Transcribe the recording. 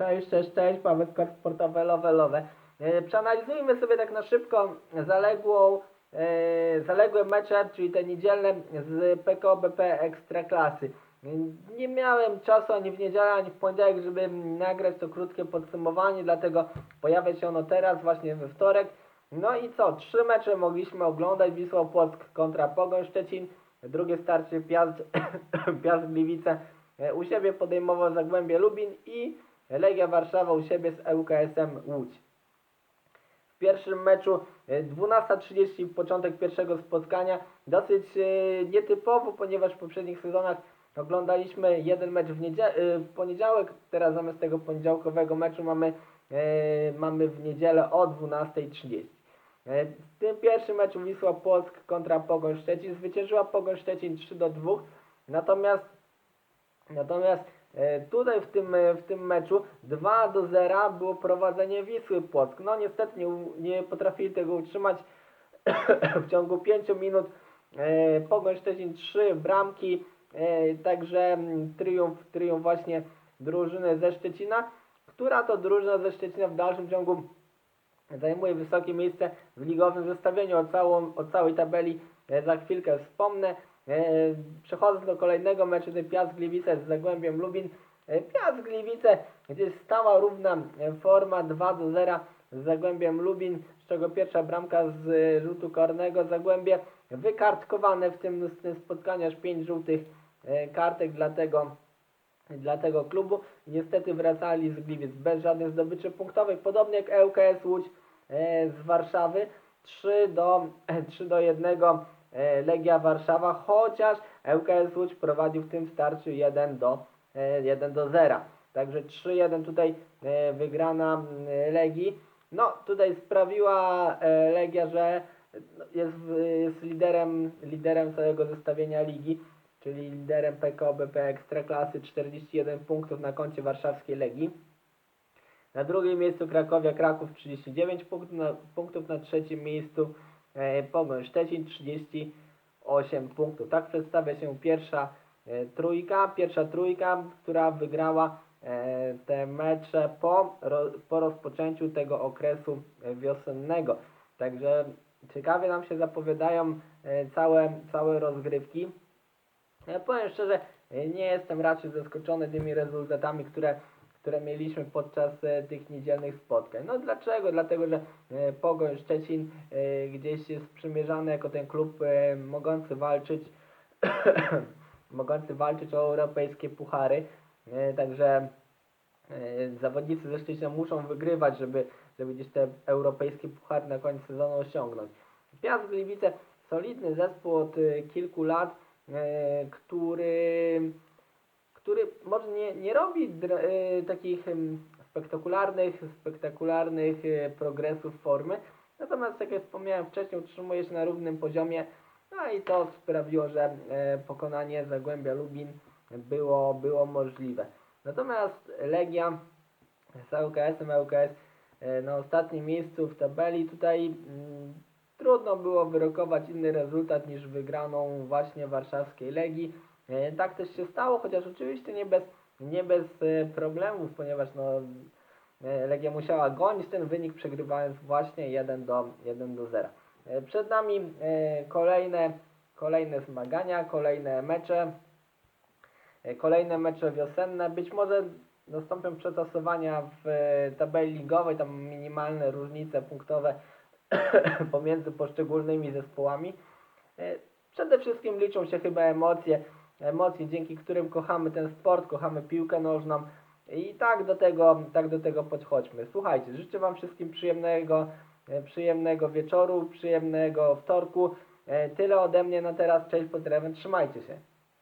Cześć, cześć, cześć, Paweł Skok Sportowe, lowe. E, Przeanalizujmy sobie tak na szybko zaległą, e, zaległe mecze, czyli te niedzielne z PKO BP Ekstraklasy. Nie miałem czasu ani w niedzielę, ani w poniedziałek, żeby nagrać to krótkie podsumowanie, dlatego pojawia się ono teraz, właśnie we wtorek. No i co? Trzy mecze mogliśmy oglądać. Wisła Płock kontra Pogoń Szczecin. Drugie starcie Piast, Piast Gliwice e, u siebie podejmował Zagłębie Lubin i Legia Warszawa u siebie z ŁKS-em Łódź. W pierwszym meczu e, 12.30 początek pierwszego spotkania. Dosyć e, nietypowo, ponieważ w poprzednich sezonach oglądaliśmy jeden mecz w, e, w poniedziałek. Teraz zamiast tego poniedziałkowego meczu mamy, e, mamy w niedzielę o 12.30. E, W tym pierwszym meczu Wisła Płock kontra Pogoń Szczecin zwyciężyła Pogoń Szczecin 3 do 2. Natomiast Natomiast e, tutaj w tym, e, w tym meczu 2 do 0 było prowadzenie Wisły Płock. No niestety nie, nie potrafili tego utrzymać w ciągu 5 minut. E, Pogoń Szczecin 3 bramki, także mm, triumf, triumf właśnie drużyny ze Szczecina, która to drużyna ze Szczecina w dalszym ciągu zajmuje wysokie miejsce w ligowym zestawieniu. O, całą, o całej tabeli za chwilkę wspomnę. E, Przechodząc do kolejnego meczu, to Piast Gliwice z Zagłębiem Lubin. E, Piast Gliwice, gdzie stała równa e, forma 2 do 0 z Zagłębiem Lubin, z czego pierwsza bramka z rzutu karnego. Zagłębie wykartkowane w tym, tym spotkaniu aż 5 żółtych kartek, dlatego dla tego klubu. Niestety wracali z Gliwic bez żadnych zdobyczy punktowych, podobnie jak ŁKS Łódź z Warszawy. 3 do, 3 do 1 e, Legia Warszawa, chociaż ŁKS Łódź prowadził w tym starciu 1 do, e, 1 do 0. Także 3-1 tutaj e, wygrana Legii. No tutaj sprawiła e, Legia, że jest, w- jest liderem, liderem całego zestawienia ligi czyli liderem PKO BP Ekstraklasy 41 punktów na koncie warszawskiej Legii. Na drugim miejscu Krakowia Kraków 39 punktów, na, punktów na trzecim miejscu e, Pogoń Szczecin 38 punktów. Tak przedstawia się pierwsza e, trójka, pierwsza trójka, która wygrała e, te mecze po, po rozpoczęciu tego okresu e, wiosennego. Także ciekawie nam się zapowiadają e, całe, całe rozgrywki. Ja powiem szczerze, e, nie jestem raczej zaskoczony tymi rezultatami, które, które mieliśmy podczas e, tych niedzielnych spotkań. No dlaczego? Dlatego, że e, Pogoń Szczecin e, gdzieś jest przymierzany jako ten klub mogący walczyć mogący walczyć o europejskie puchary. Także zawodnicy ze Szczecina muszą wygrywać, żeby, żeby gdzieś te europejskie puchary na koniec sezonu osiągnąć. Piast Gliwice solidny zespół od kilku lat, który, który może nie, nie robi e, takich em, spektakularnych, spektakularnych e, progresów formy, natomiast tak jak wspomniałem wcześniej, utrzymuje się na równym poziomie, no i to sprawiło, że e, pokonanie Zagłębia Lubin było, było możliwe. Natomiast Legia z ŁKS-em, ŁKS na ostatnim miejscu w tabeli. Tutaj mm, trudno było wyrokować inny rezultat niż wygraną właśnie warszawskiej Legii. E, tak też się stało, chociaż oczywiście nie bez, nie bez e, problemów, ponieważ no, e, Legia musiała gonić ten wynik, przegrywając właśnie 1 do, 1 do 0. E, Przed nami kolejne, kolejne zmagania, kolejne mecze. Kolejne mecze wiosenne. Być może nastąpią przetasowania w tabeli ligowej, tam minimalne różnice punktowe pomiędzy poszczególnymi zespołami. Przede wszystkim liczą się chyba emocje, emocje, dzięki którym kochamy ten sport, kochamy piłkę nożną i tak do tego, tak do tego podchodźmy. Słuchajcie, życzę Wam wszystkim przyjemnego, e, przyjemnego wieczoru, przyjemnego wtorku. E, Tyle ode mnie na teraz. Cześć, pozdrawiam, trzymajcie się.